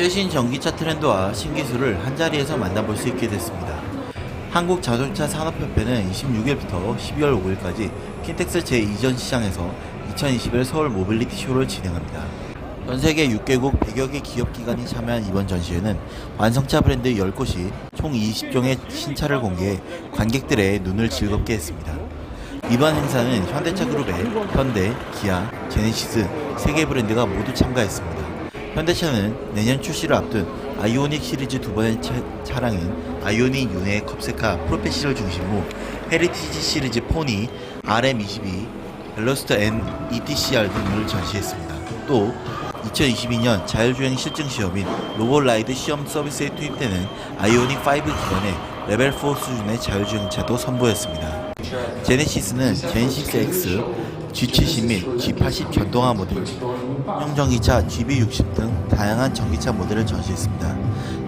최신 전기차 트렌드와 신기술을 한자리에서 만나볼 수 있게 됐습니다. 한국자동차 산업협회는 26일부터 12월 5일까지 킨텍스 제2전 시장에서 2021 서울 모빌리티 쇼를 진행합니다. 전 세계 6개국 100여 개 기업 기관이 참여한 이번 전시회는 완성차 브랜드 10곳이 총 20종의 신차를 공개해 관객들의 눈을 즐겁게 했습니다. 이번 행사는 현대차 그룹의 현대, 기아, 제네시스 세 개 브랜드가 모두 참가했습니다. 현대차는 내년 출시를 앞둔 아이오닉 시리즈 두 번의 차, 차량인 아이오닉 윤회 컵세카 프로페시를 중심으로 헤리티지 시리즈 포니 RM22, 벨로스터 N ETCR 등을 전시했습니다. 또 2022년 자율주행 실증 시험인 로봇라이드 시험 서비스에 투입되는 아이오닉 5 기반의 레벨 4 수준의 자율주행차도 선보였습니다. 제네시스는 젠6X, G70 및 G80 전동화 모델, 형전기차 GB60 등 다양한 전기차 모델을 전시했습니다.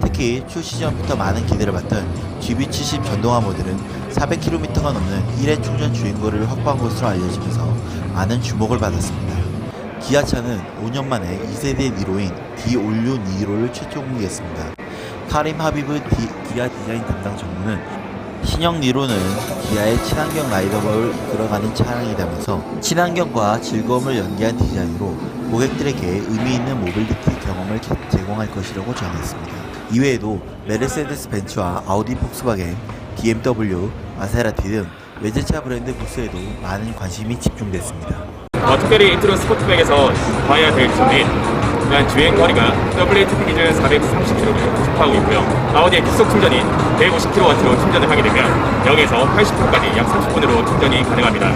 특히 출시 전부터 많은 기대를 받던 GB70 전동화 모델은 400km가 넘는 1회 충전 주행거리를 확보한 것으로 알려지면서 많은 주목을 받았습니다. 기아차는 5년 만에 2세대 니로인 D 올류 니로를 최초 공개했습니다. 카림 하비브 디, 기아 디자인 담당 전무는 신형 니로는 기아의 친환경 라이더를 이끌어가는 차량이라면서 친환경과 즐거움을 연계한 디자인으로 고객들에게 의미 있는 모빌리티 경험을 개- 제공할 것이라고 전했습니다. 이외에도 메르세데스 벤츠와 아우디 폭스바겐, BMW, 마세라티 등 외제차 브랜드 부스에도 많은 관심이 집중됐습니다. 어, 특별히 인트로 스포츠백에서 봐야 될 점이 일단 주행 거리가 WLTP 기준 430km를 집하고 있고요. 아우디의 급속 충전이 150kW로 충전을 하게 되면 0에서 80%까지 약 30분으로 충전이 가능합니다.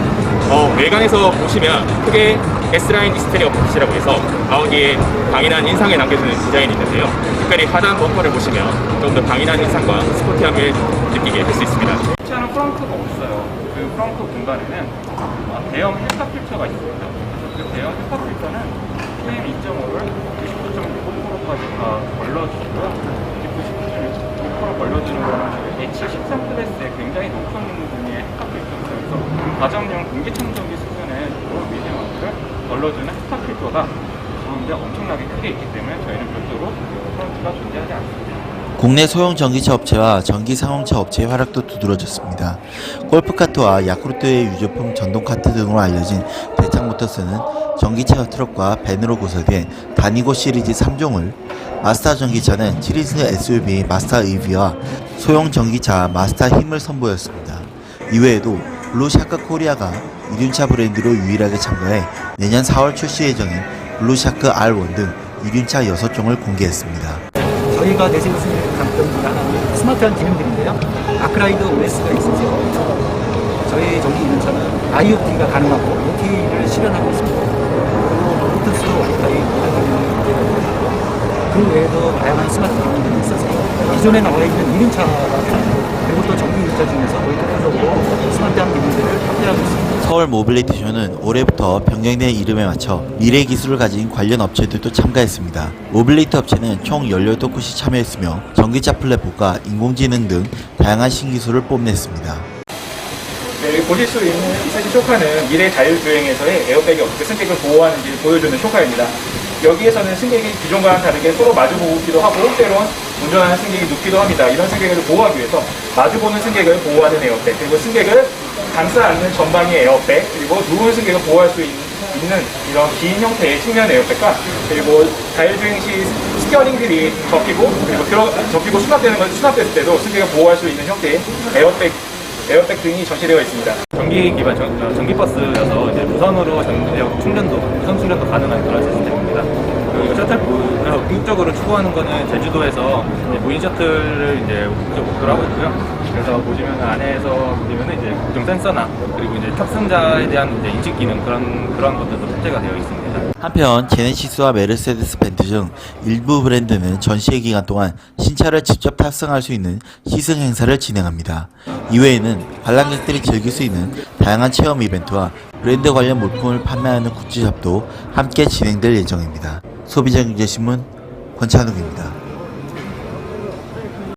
어, 외관에서 보시면 크게 S라인 익스테리어 버킷이라고 해서 아우디의 강인한 인상을 남겨주는 디자인이 있는데요. 특별히 하단 범퍼를 보시면 좀 더 강인한 인상과 스포티함을 느끼게 할 수 있습니다. 차는 프렁크가 없어요. 그 프렁크 공간에는 어, 대형 헤파 필터가 있습니다. 그 대형 헤파 필터는 PM 2.5를 99.6%까지 다 걸러주고요. 99.6% 걸러주는 거는 H13 클래스의 굉장히 높은 분위의. 그래서 가정용 공기청정기 수준의 미세먼지를 걸러주는 헤파 필터가 가운데 엄청나게 크게 있기 때문에 저희는 별도로 프런트가 존재하지 않습니다. 국내 소형 전기차 업체와 전기 상용차 업체의 활약도 두드러졌습니다. 골프카트와 야쿠르트의 유조품 전동카트 등으로 알려진 대창모터스는 전기차 트럭과 밴으로 구성된 다니고 시리즈 3종을 마스터 전기차는 7인승 SUV 마스터 EV와 소형 전기차 마스터 힘을 선보였습니다. 이외에도 블루샤크 코리아가 이륜차 브랜드로 유일하게 참가해 내년 4월 출시 예정인 블루샤크 R1 등 이륜차 6종을 공개했습니다. 저희가 내세울 수 있는 강점 중 하나는 스마트한 기능들인데요. 아크라이드 OS가 있어서 저희 전기 이륜차는 IoT가 가능하고 OT를 실현하고 있습니다. 그리고 블루투스 와이파이 모든 기능이 있고 그 외에도 다양한 스마트 기능들이 있어서 기존에 나와 있는 이륜차가 또 전기 이륜차 중에서 거의 대표적으로 스마트한 기능들을 확대하고 있습니다. 서울 모빌리티 쇼는 올해부터 변경된 이름에 맞춰 미래 기술을 가진 관련 업체들도 참가했습니다. 모빌리티 업체는 총 18곳이 참여했으며 전기차 플랫폼과 인공지능 등 다양한 신기술을 뽐냈습니다. 네, 여기 보실 수 있는 사실 쇼카는 미래 자율주행에서의 에어백이 어떻게 승객을 보호하는지 보여주는 쇼카입니다. 여기에서는 승객이 기존과는 다르게 서로 마주보기도 하고 때론 운전하는 승객이 눕기도 합니다. 이런 승객을 보호하기 위해서 마주보는 승객을 보호하는 에어백 그리고 승객을 감싸 안는 전방의 에어백 그리고 누운 승객을 보호할 수 있- 있는 이런 긴 형태의 측면 에어백과 그리고 자율주행 시 스티어링들이 접히고 그리고 들어 접히고 수납되는 걸 수납됐을 때도 승객을 보호할 수 있는 형태의 에어백 에어백 등이 전시되어 있습니다. 전기 기반 전, 어, 전기 버스여서 이제 무선으로 전력 충전도 무선 충전도 가능한 그런 시스템입니다. 그 셔틀 궁극적으로 추구하는 거는 제주도에서 이제 무인 셔틀을 이제 목적 목표로 하고 있고요. 그래서 보시면 안에서 보시면 이제 국정 센서나 그리고 이제 탑승자에 대한 이제 인식 기능 그런 그런 것들도 탑재가 되어 있습니다. 한편 제네시스와 메르세데스 벤츠 등 일부 브랜드는 전시회 기간 동안 신차를 직접 탑승할 수 있는 시승 행사를 진행합니다. 이외에는 관람객들이 즐길 수 있는 다양한 체험 이벤트와 브랜드 관련 물품을 판매하는 굿즈샵도 함께 진행될 예정입니다. 소비자 경제신문 권찬욱입니다.